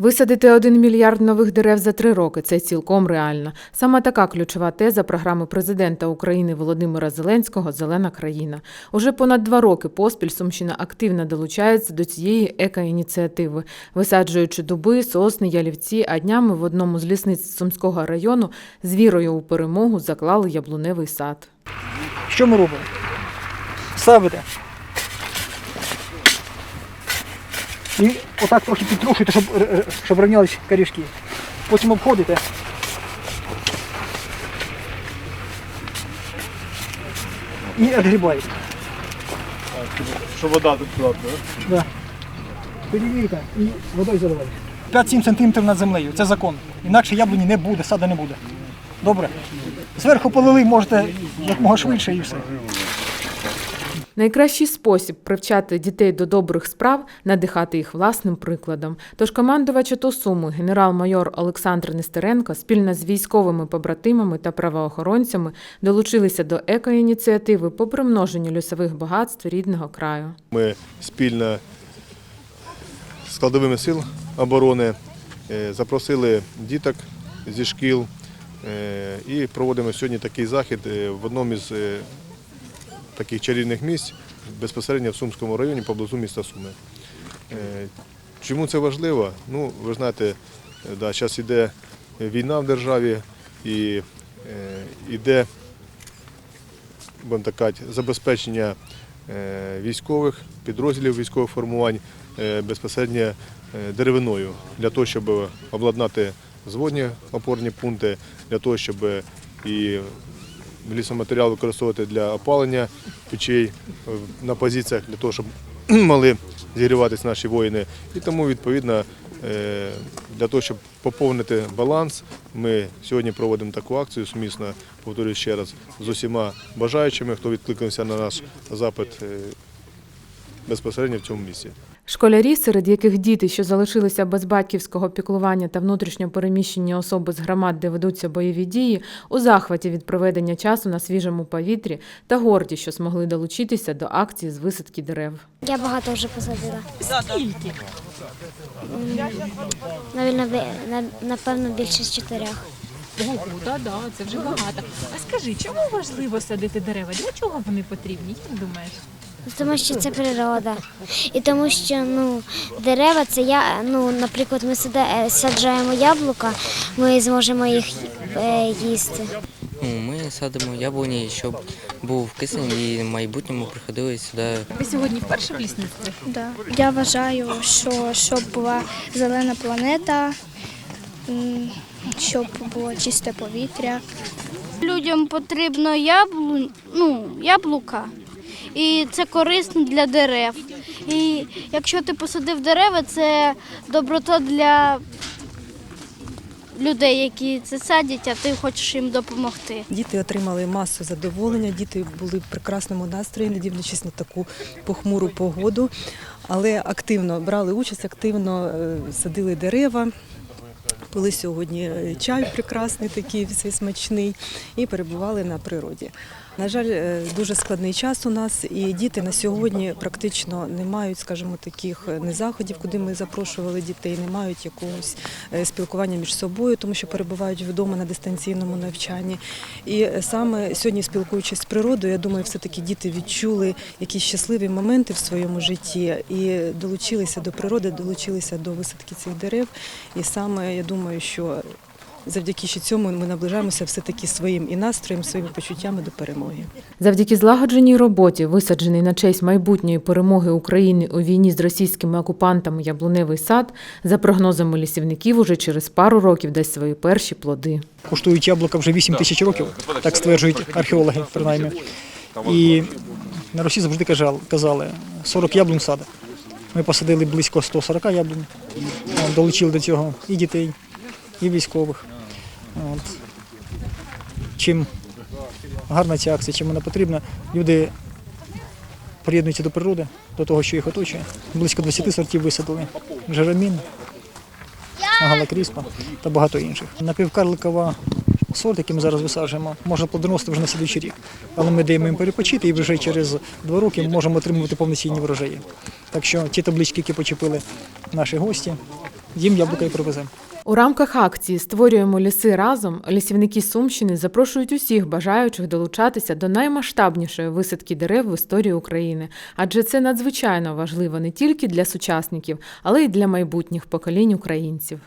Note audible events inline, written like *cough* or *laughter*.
Висадити один мільярд нових дерев за три роки це цілком реально. Саме така ключова теза програми президента України Володимира Зеленського Зелена країна. Уже понад два роки поспіль Сумщина активно долучається до цієї екоініціативи, висаджуючи дуби, сосни, ялівці, а днями в одному з лісниць Сумського району з вірою у перемогу заклали яблуневий сад. Що ми робимо? Ставите. І отак трохи підтрушуєте, щоб, р- р- щоб рівнялись корішки. Потім обходите. І відгрібаєте. Що вода тут платна. Да. Перевірка і водою заливаєте. 5-7 см над землею. Це закон. Інакше яблуні не буде, сада не буде. Добре. Зверху полили можете якомога швидше і все. Найкращий спосіб привчати дітей до добрих справ надихати їх власним прикладом. Тож командувач АТО Суми, генерал-майор Олександр Нестеренко спільно з військовими побратимами та правоохоронцями долучилися до екоініціативи по примноженню лісових багатств рідного краю. Ми спільно з складовими сил оборони е, запросили діток зі шкіл е, і проводимо сьогодні такий захід е, в одному із таких чарівних місць безпосередньо в Сумському районі поблизу міста Суми. Е, Чому це важливо? Ну, ви знаєте, е, да, зараз йде війна в державі і йде будемо забезпечення е, військових, підрозділів військових формувань е, безпосередньо е, деревиною для того, щоб обладнати зводні опорні пункти, для того, щоб і лісоматеріал використовувати для опалення печей е, на позиціях, для того, щоб *clears throat* могли зігріватися наші воїни. І тому, відповідно, е, для того, щоб поповнити баланс, ми сьогодні проводимо таку акцію сумісно, повторюю ще раз, з усіма бажаючими, хто відкликнувся на наш запит е, безпосередньо в цьому місці. Школярі, серед яких діти, що залишилися без батьківського піклування та внутрішньо переміщені особи з громад, де ведуться бойові дії, у захваті від проведення часу на свіжому повітрі та горді, що змогли долучитися до акції з висадки дерев. Я багато вже посадила. Скільки? Навірно, бі- на- напевно, більше з чотирьох. Ого, да, да, це вже багато. А скажи, чому важливо садити дерева? Для чого вони потрібні? Як думаєш? Тому що це природа. І тому що ну, дерева це я, ну, наприклад, ми е, саджаємо яблука, ми зможемо їх е, їсти. Ну, Ми садимо яблуні, щоб був кисень і в майбутньому приходили сюди Ви сьогодні вперше в лісництві? Да. Я вважаю, що щоб була зелена планета, щоб було чисте повітря. Людям потрібно яблу, ну, яблука, і це корисно для дерев. І якщо ти посадив дерева, це доброта для людей, які це садять, а ти хочеш їм допомогти. Діти отримали масу задоволення, діти були в прекрасному настрої, не дивлячись на таку похмуру погоду, але активно брали участь, активно е, садили дерева. Пили сьогодні е, чай прекрасний, такий все смачний, і перебували на природі. На жаль, е, дуже складний час у нас, і діти на сьогодні практично не мають, скажімо, таких е, не заходів, куди ми запрошували дітей, не мають якогось е, спілкування між собою, тому що перебувають вдома на дистанційному навчанні. І саме сьогодні, спілкуючись з природою, я думаю, все-таки діти відчули якісь щасливі моменти в своєму житті і долучилися до природи, долучилися до висадки цих дерев. І саме я думаю, що завдяки ще цьому ми наближаємося все-таки своїм і настроєм, своїми почуттями до перемоги. Завдяки злагодженій роботі, висаджений на честь майбутньої перемоги України у війні з російськими окупантами яблуневий сад, за прогнозами лісівників, уже через пару років дасть свої перші плоди. Коштують яблука вже 8 тисяч років, так стверджують археологи, принаймні. І на Росії завжди казали, казали 40 яблунь сада. Ми посадили близько 140 яблунь, долучили до цього і дітей, і військових. От. Чим гарна ця акція, чим вона потрібна, люди приєднуються до природи, до того, що їх оточує. Близько 20 сортів висадили. Жерамін, галакріспа та багато інших. Напівкарликова сорт, який ми зараз висаджуємо, можна плодоносити вже на слідуючий рік. Але ми даємо їм перепочити і вже через два роки можемо отримувати повноцінні врожаї. Так що ті таблички, які почепили наші гості, їм яблука і привеземо. У рамках акції Створюємо ліси разом лісівники Сумщини запрошують усіх бажаючих долучатися до наймасштабнішої висадки дерев в історії України, адже це надзвичайно важливо не тільки для сучасників, але й для майбутніх поколінь українців.